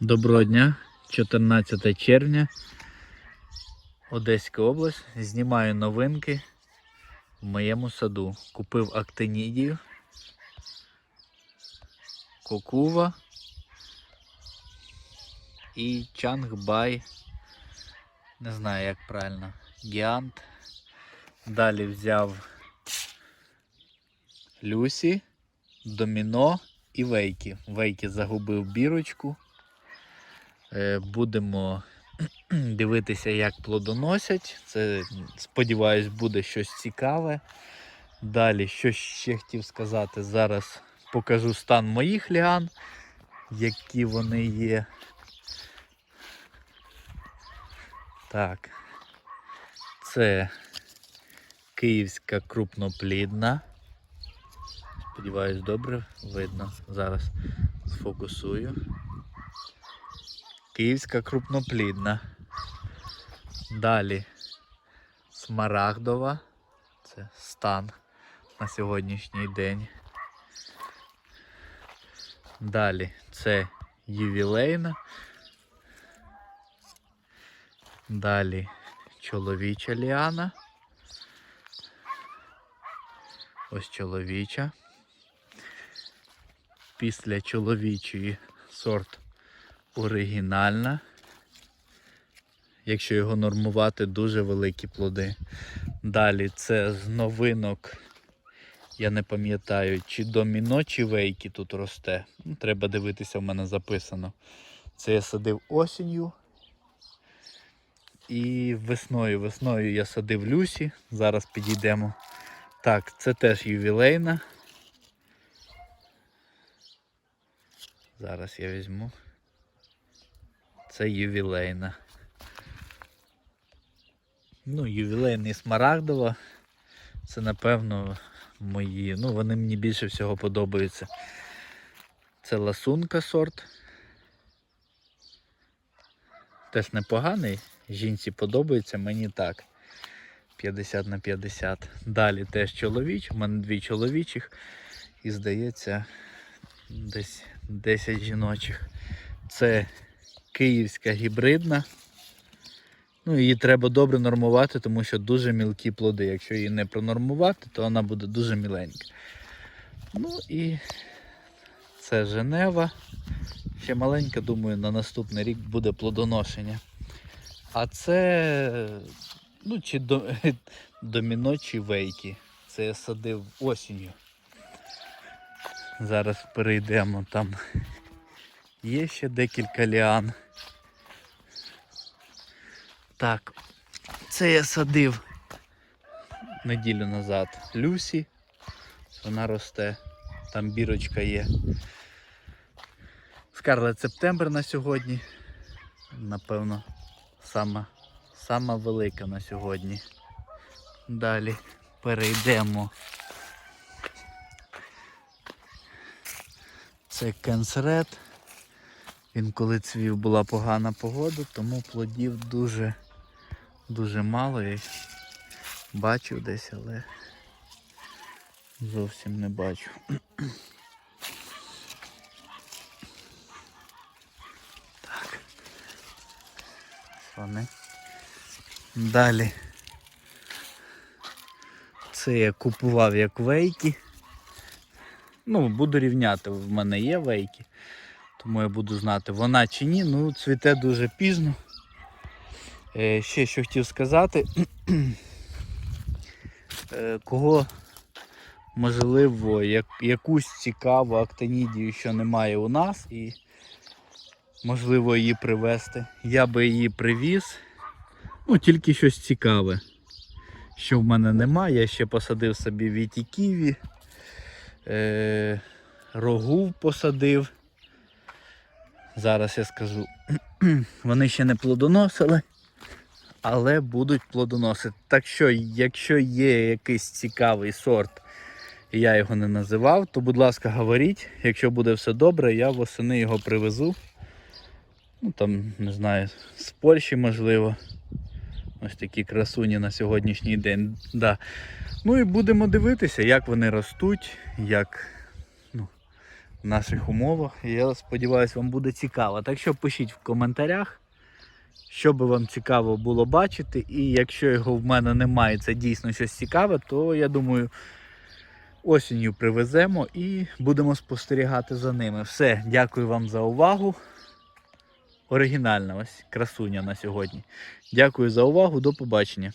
Доброго дня, 14 червня, Одеська область. Знімаю новинки в моєму саду. Купив актинідію, кокува і чангбай. Не знаю як правильно. Гіант. Далі взяв Люсі, Доміно і Вейки. Вейки загубив бірочку. Е, Будемо дивитися, як плодоносять. Це, сподіваюсь, буде щось цікаве. Далі, що ще хотів сказати, зараз покажу стан моїх ліан, які вони є. Так, це київська крупноплідна. Сподіваюсь, добре видно. Зараз сфокусую. Київська крупноплідна. Далі смарагдова. Це стан на сьогоднішній день. Далі це ювілейна. Далі чоловіча ліана. Ось чоловіча. Після чоловічої сорт оригінальна. Якщо його нормувати, дуже великі плоди. Далі це з новинок. Я не пам'ятаю, чи доміно, чи вейки тут росте. Ну, Треба дивитися, в мене записано. Це я садив осінню. І весною. Весною я садив Люсі. Зараз підійдемо. Так, це теж ювілейна. Зараз я візьму. Це ювілейна. Ну, ювілейний смарагдова. Це напевно мої. Ну, вони мені більше всього подобаються. Це ласунка сорт. Теж непоганий. Жінці подобається, мені так. 50 на 50. Далі теж чоловіч. У мене дві чоловічих. І здається, десь 10 жіночих. Це київська гібридна. Ну, її треба добре нормувати, тому що дуже мілкі плоди. Якщо її не пронормувати, то вона буде дуже міленька. Ну і це Женева. Ще маленька, думаю, на наступний рік буде плодоношення. А це ну, чи до, доміно, чи вейки. Це я садив осінню. Зараз перейдемо там. Є ще декілька ліан. Так, це я садив неділю назад Люсі. Вона росте, там бірочка є. Скарлет Септембр на сьогодні. Напевно, сама, сама велика на сьогодні. Далі перейдемо. Це кенсред. Він коли цвів була погана погода, тому плодів дуже дуже мало. Я бачив десь, але зовсім не бачу. Так. Вони. Далі. Це я купував як вейки. Ну, буду рівняти, в мене є вейки. Тому я буду знати, вона чи ні. Ну, цвіте дуже пізно. Е, ще що хотів сказати. е, кого можливо як, якусь цікаву актинідію, що немає у нас, і можливо її привезти. Я би її привіз. Ну, тільки щось цікаве. Що в мене немає. Я ще посадив собі віті ківі, е, рогу посадив. Зараз я скажу, вони ще не плодоносили, але будуть плодоносити. Так що, якщо є якийсь цікавий сорт, і я його не називав, то будь ласка, говоріть. Якщо буде все добре, я восени його привезу. Ну там, не знаю, з Польщі можливо. Ось такі красуні на сьогоднішній день. Да. Ну і будемо дивитися, як вони ростуть, як наших умовах. Я сподіваюся, вам буде цікаво. Так що пишіть в коментарях, що би вам цікаво було бачити. І якщо його в мене немає, це дійсно щось цікаве, то я думаю, осінню привеземо і будемо спостерігати за ними. Все, дякую вам за увагу. Оригінальна ось красуня на сьогодні. Дякую за увагу, до побачення.